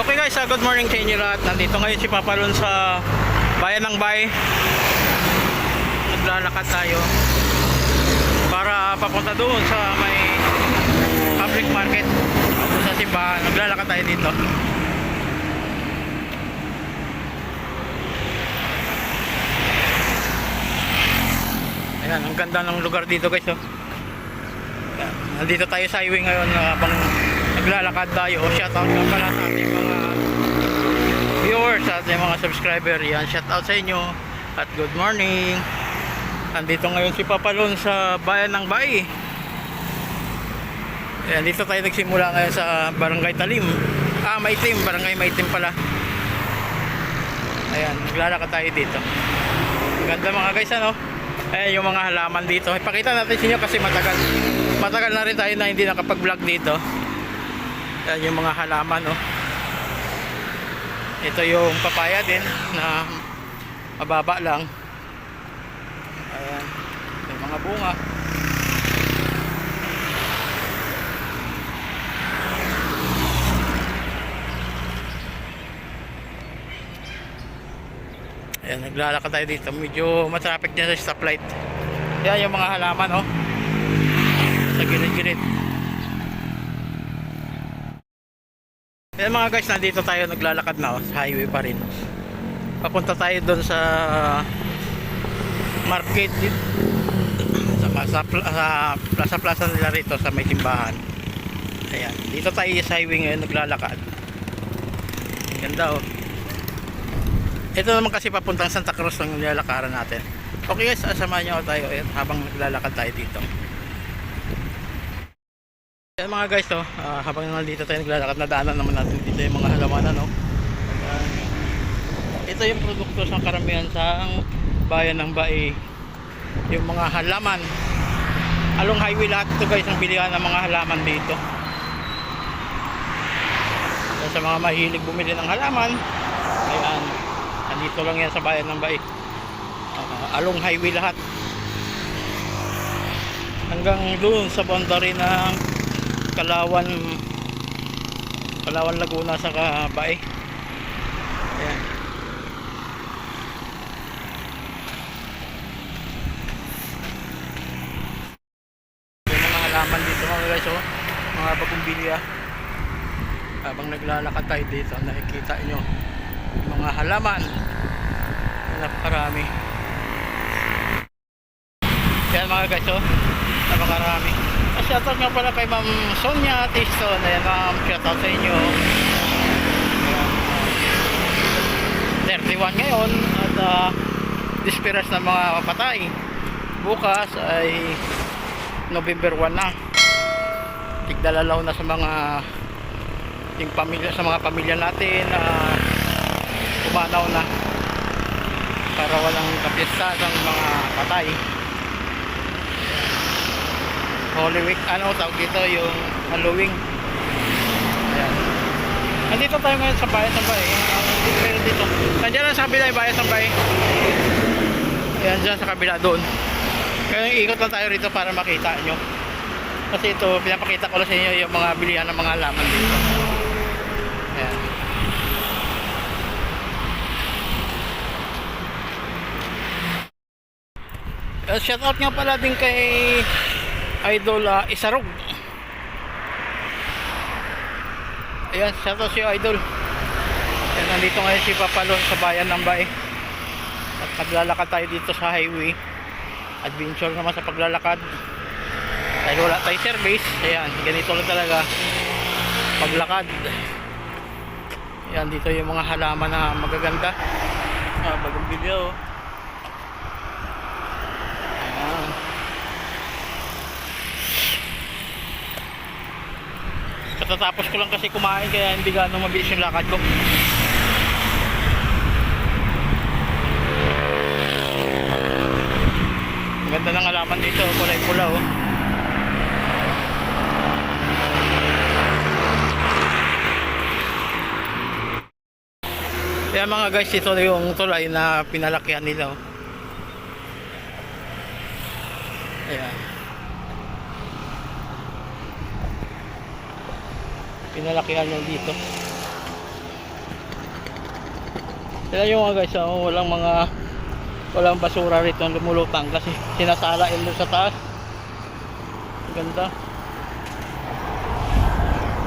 Okay guys, uh, good morning sa inyo lahat. Nandito ngayon si Papalon sa Bayan ng Bay. Naglalakad tayo para papunta doon sa may public market sa simbahan. Naglalakad tayo dito. Ayan, ang ganda ng lugar dito guys. Oh. Nandito tayo sa highway ngayon uh, habang naglalakad tayo. Shoutout nga pala sa ating mga viewers, sa ating mga subscriber. Yan, shoutout sa inyo at good morning. Nandito ngayon si Papalon sa bayan ng Bay. Ayan, dito tayo nagsimula ngayon sa Barangay Talim. Ah, Maitim, Barangay Maitim pala. Ayan, naglalakad tayo dito. Ganda mga guys, ano? Ayan yung mga halaman dito. Ipakita natin sa inyo kasi matagal. Matagal na rin tayo na hindi nakapag-vlog dito. Ayan yung mga halaman, oh. Ito yung papaya din na mababa lang. Ayan. Yung mga bunga. Ayan, naglalakad tayo dito. Medyo matraffic dyan sa stoplight. Ayan yung mga halaman, oh. Sa gilid-gilid. Ayan mga guys, nandito tayo naglalakad na, oh, sa highway pa rin. Papunta tayo doon sa market sa sa, sa plaza plaza nila rito sa may simbahan. Ayan, dito tayo sa highway ngayon naglalakad. Ganda oh. Ito naman kasi papuntang Santa Cruz ang nilalakaran natin. Okay guys, asamahan nyo tayo ayan, habang naglalakad tayo dito. Mga guys, to, ah, habang nandito tayo naglalakad, nadaanan naman natin dito yung mga halamanan. No? Ayan. Ito yung produkto sa karamihan sa bayan ng Bae. Yung mga halaman. Along highway lahat ito guys ang bilihan ng mga halaman dito. Kaya sa mga mahilig bumili ng halaman, ayan, Nandito lang yan sa bayan ng Baik. Ah, along highway lahat. Hanggang doon sa boundary ng Kalawan Kalawan Laguna sa Bae. Ayan. Yung mga halaman dito mga guys oh. Mga bagumbilya. Habang naglalakad tayo dito, nakikita nyo mga halaman napakarami yan mga guys oh napakarami shoutout nga pala kay ma'am Sonia Tiston ayan ma'am shoutout sa inyo. Ayan, 31 ngayon at uh, disperas ng mga patay bukas ay November 1 na. Tigdalalaw na sa mga yung pamilya sa mga pamilya natin na uh, umanaw na para walang kapiesta ng mga patay Holy Week. Ano tawag dito yung Halloween. Ayan. Nandito tayo ngayon sa bayan ng Bay pero dito. Nandiyan lang sa kabila yung bayan ng Bay ayan dyan sa kabila doon. Kaya ikot lang tayo rito para makita nyo. Kasi ito pinapakita ko lang sa inyo yung mga bilihan ng mga laman dito. Ayan. Uh, shout out nga pala din kay Idol uh, Isarog. Ayan, shout out si Idol. Ayan, nandito ngayon si Papalon sa bayan ng Bae. At naglalakad tayo dito sa highway. Adventure naman sa paglalakad. Dahil wala tayo service. Ayan, ganito lang talaga paglakad. Ayan, dito yung mga halaman na magaganda. Ah, bagong video. Ayan. Katatapos ko lang kasi kumain kaya hindi gano'ng mabilis yung lakad ko. Ganda ng alaman dito, kulay pula oh. Kaya mga guys, ito yung tulay na pinalakihan nila oh. Ayan. Pinalakihan niya dito. Sila yung mga guys, oh, walang mga walang basura rito lumulutang kasi sinasala doon sa taas. Ganda.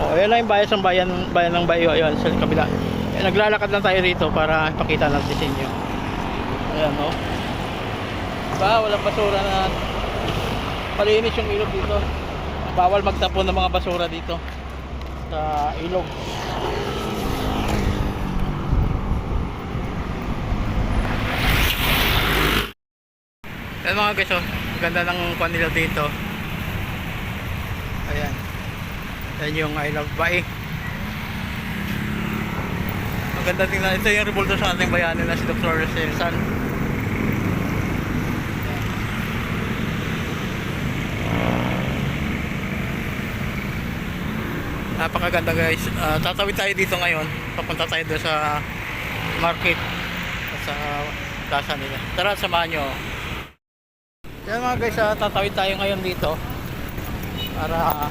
Oh, ayan lang yung bayan ng bayan, bayan ng Bayo, ayun sa kabila. Eh, naglalakad lang tayo rito para ipakita natin sa inyo. Ayan, no. Ba, walang basura na malinis yung ilog dito. Bawal magtapon ng mga basura dito sa ilog. Ayan mga guys, oh. Ganda ng kwan dito. Ayan. Yan yung I Love Bae. Maganda tingnan. Ito yung revolto sa ating bayani na si Dr. Rizal. Napakaganda guys. Ah, tatawid tayo dito ngayon. Papunta tayo doon sa market. Sa plaza nila. Tara, samahan nyo. Yan mga guys, ah, tatawid tayo ngayon dito. Para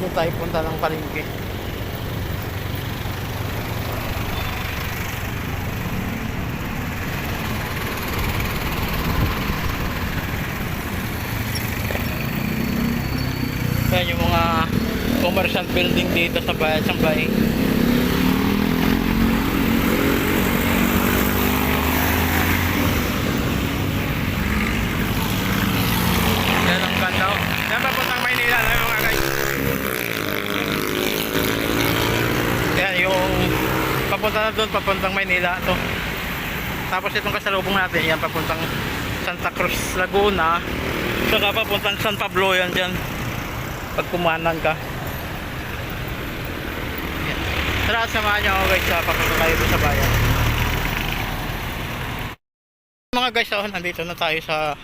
doon tayo punta ng palengke. Yan yung mga commercial building dito sa bayan Sambay. Yan ang ganda. oh. Yan papuntang Maynila na mga guys. Yan yung papunta na doon, papuntang Maynila to. Tapos itong kasalubong natin, yan papuntang Santa Cruz, Laguna. Saka papuntang San Pablo yan dyan. Pag kumanan ka. Yan. Tara, samahan niyo ako guys, sa papunta tayo sa bayan. Mga guys, oh, nandito na tayo sa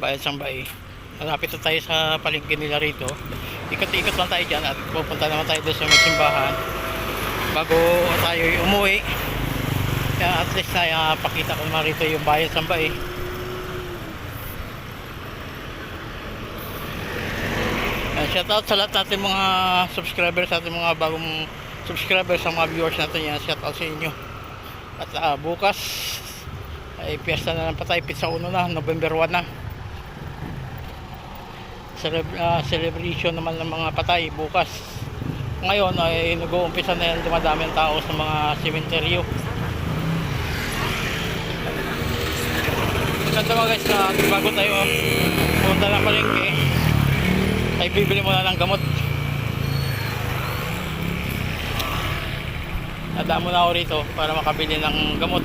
bayan Sambay. Malapit na tayo sa palengke nila rito. Ikot-ikot lang tayo dyan at pupunta naman tayo doon sa may simbahan bago tayo umuwi. Kaya at least na uh, pakita ko naman rito yung bayan Sambay. Uh, shout out sa lahat natin mga subscribers sa ating mga bagong subscribers sa mga viewers natin yan. Shout out sa inyo. At ah, bukas ay piyesta na ng patay. Pizza 1 na. November 1 na. Celeb- ah, celebration naman ng mga patay bukas. Ngayon ay nag-uumpisa na yan dumadami ang tao sa mga sementeryo. Maganda mga guys na bago tayo punta ng palengke ay bibili muna ng gamot. Nadaan muna ako rito para makabili ng gamot.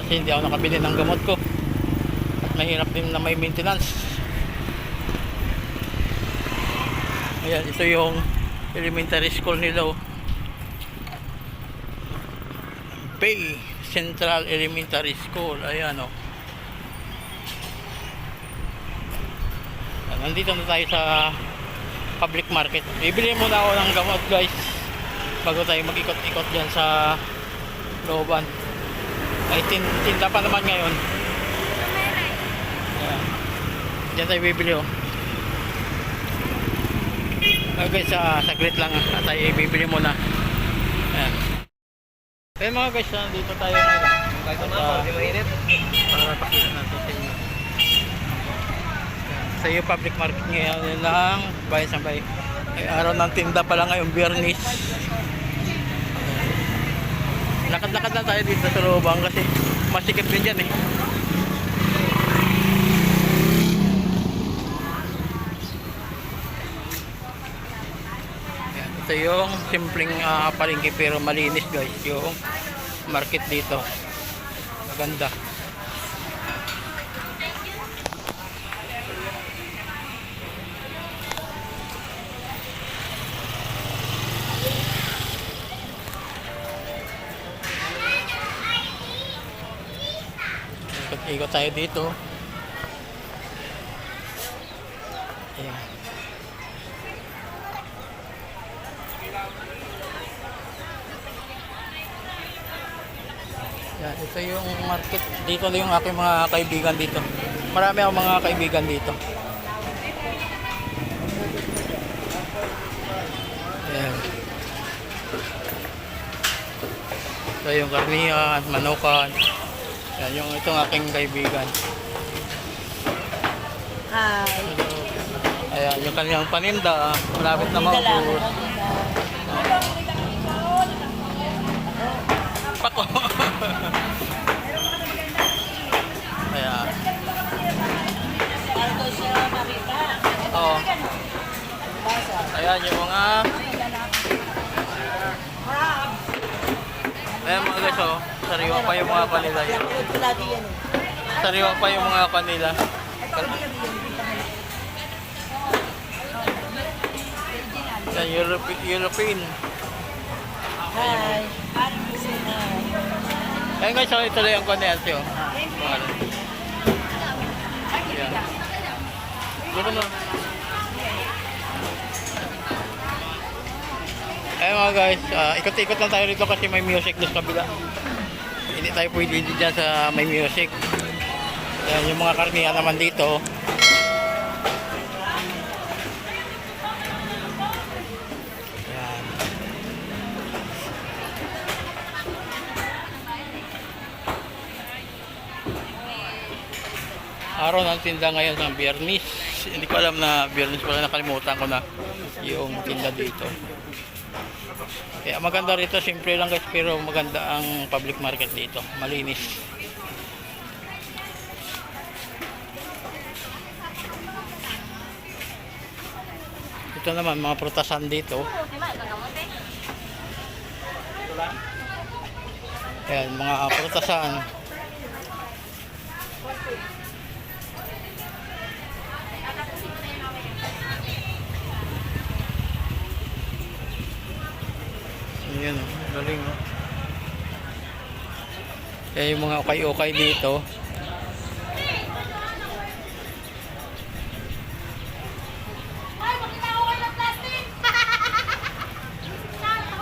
Kasi hindi ako nakabili ng gamot ko. At mahirap din na may maintenance. Ayan, ito yung elementary school nila. oh. Bay Central Elementary School. Ayan oh. Nandito na tayo sa public market. Bibili muna ako ng gamot guys bago tayo mag-ikot-ikot dyan sa looban. Ay tin tinda pa naman ngayon. Ayan. Diyan tayo bibili oh. Okay guys, ah, saglit lang ah, at tayo bibili muna. Ayan. Ayan mga guys, nandito tayo ngayon. At, ah, para pakita natin sa inyo. Sa iyo public market ngayon ng Bayan Sambay. Ay araw ng tinda pala ngayon, Biyernes. Lakad-lakad lang tayo dito sa looban kasi masikip din dyan eh. Ito yung simpleng uh, palengke pero malinis guys yung market dito. Maganda. Ikot-ikot tayo dito. Ayan. Yan, ito yung market. Dito na yung aking mga kaibigan dito. Marami akong mga kaibigan dito. Ayan. Ito yung karnihan, manukan. Yan yung itong aking kaibigan. Hi. Ayan, yung kanyang paninda, malapit na maubos. Pako. Ayan. Oo. Ayan yung mga... Ayan mga guys, oh. Sariwa pa yung mga kanila yun. Lagi yan eh. Sariwa pa yung mga kanila. Yan, Europe- European. Hi. Ayan guys, oh, ito lang yung kanila siya. Pangalan. Ayan. Dito na. Ayan mga guys, ah, ikot-ikot lang tayo rito kasi may music doon sa kabila. Hindi tayo pwede dyan sa may music. Ayan, yung mga karnihan naman dito. Ayan. Araw ng tinda ngayon ng biyernis. Hindi ko alam na biyernis pala nakalimutan ko na yung tinda dito. Kaya maganda rito, simple lang guys, pero maganda ang public market dito. Malinis. Ito naman, mga prutasan dito. Ayan, mga prutasan. Ayan, oh, galing oh. Kaya yung mga ukay-ukay dito.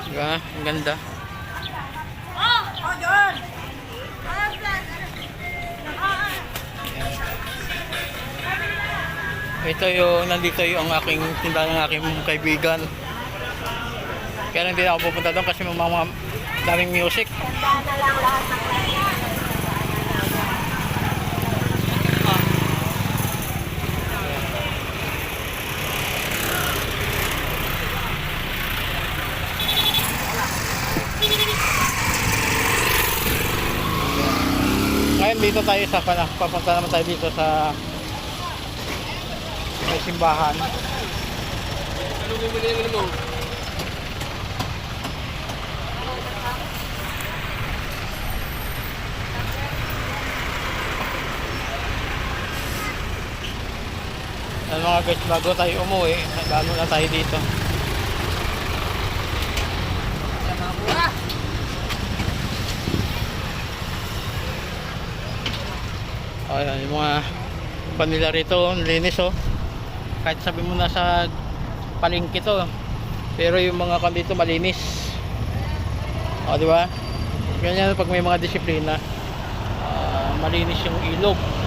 Diba? Ang ganda. Ayan. Ito yung, nandito yung aking tindahan ng aking kaibigan. Kaya din ako pupunta doon kasi may mga daming music. Ngayon dito tayo sa pana, papunta naman tayo dito sa may simbahan. Ano mga guys, bago tayo umuwi, lalo na tayo dito. Ayan, yung mga panila rito, linis oh. Kahit sabi mo na sa palengke to, pero yung mga kan dito malinis. O, di ba? Ganyan pag may mga disiplina, ah, malinis yung ilog.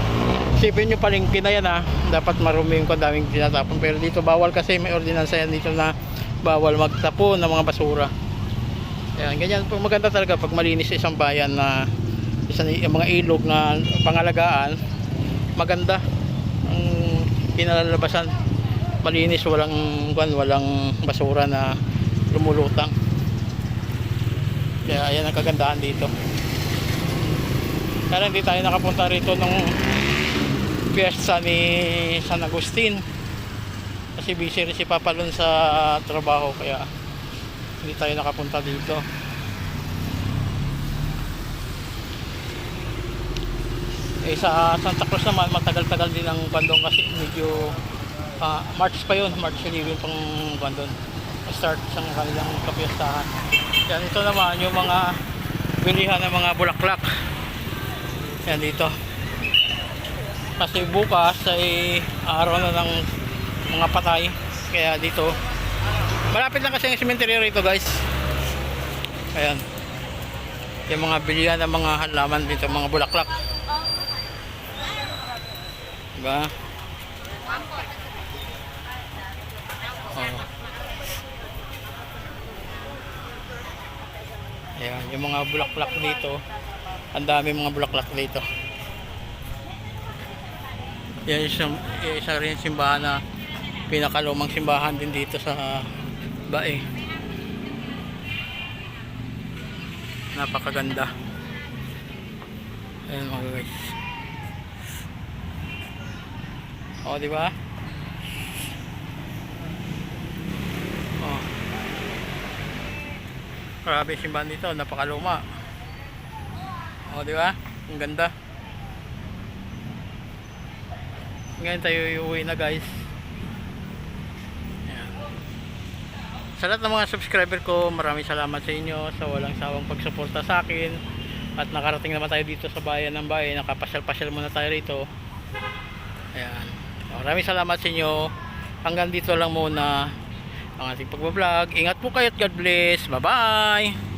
Isipin nyo palengke na yan ha, dapat marumi yung daming tinatapon. Pero dito bawal kasi may ordinansa yan dito na bawal magtapon ng mga basura. Ayan, ganyan pag maganda talaga pag malinis sa isang bayan na isang mga ilog na pangalagaan. Maganda ang kinalalabasan malinis walang kwan, walang basura na lumulutang. Kaya ayan ang kagandahan dito. Kaya hindi tayo nakapunta rito nung fiesta ni San Agustin kasi busy rin si Papa Lon sa trabaho kaya hindi tayo nakapunta dito Eh sa Santa Cruz naman matagal-tagal din ang bandong kasi medyo ah, March pa yun, March 11 pang bandon. Start sa kanilang kapiyastahan. Yan ito naman yung mga bilihan ng mga bulaklak. Yan dito. Kasi bukas ay araw na ng mga patay. Kaya dito malapit lang kasi ang cemetery rito guys. Ayan. Yung mga bilihan ng mga halaman dito, mga bulaklak. Diba? Oh. Ayan, yung mga bulaklak dito. Ang dami mga bulaklak dito. Yan isang, isa rin simbahan na pinakalumang simbahan din dito sa Bae. Napakaganda. Ayan mga guys. O, di ba? Oh. Grabe simbahan dito, napakaluma. O, di ba? Ang ganda. Ngayon tayo uuwi na guys. Ayan. Sa lahat ng mga subscriber ko, maraming salamat sa inyo sa walang sawang pagsuporta sa akin. At nakarating naman tayo dito sa bayan ng bayan. Nakapasyal-pasyal muna tayo rito. Ayan. Maraming salamat sa inyo. Hanggang dito lang muna ang ating pagbablog. Ingat po kayo at God bless. Bye-bye!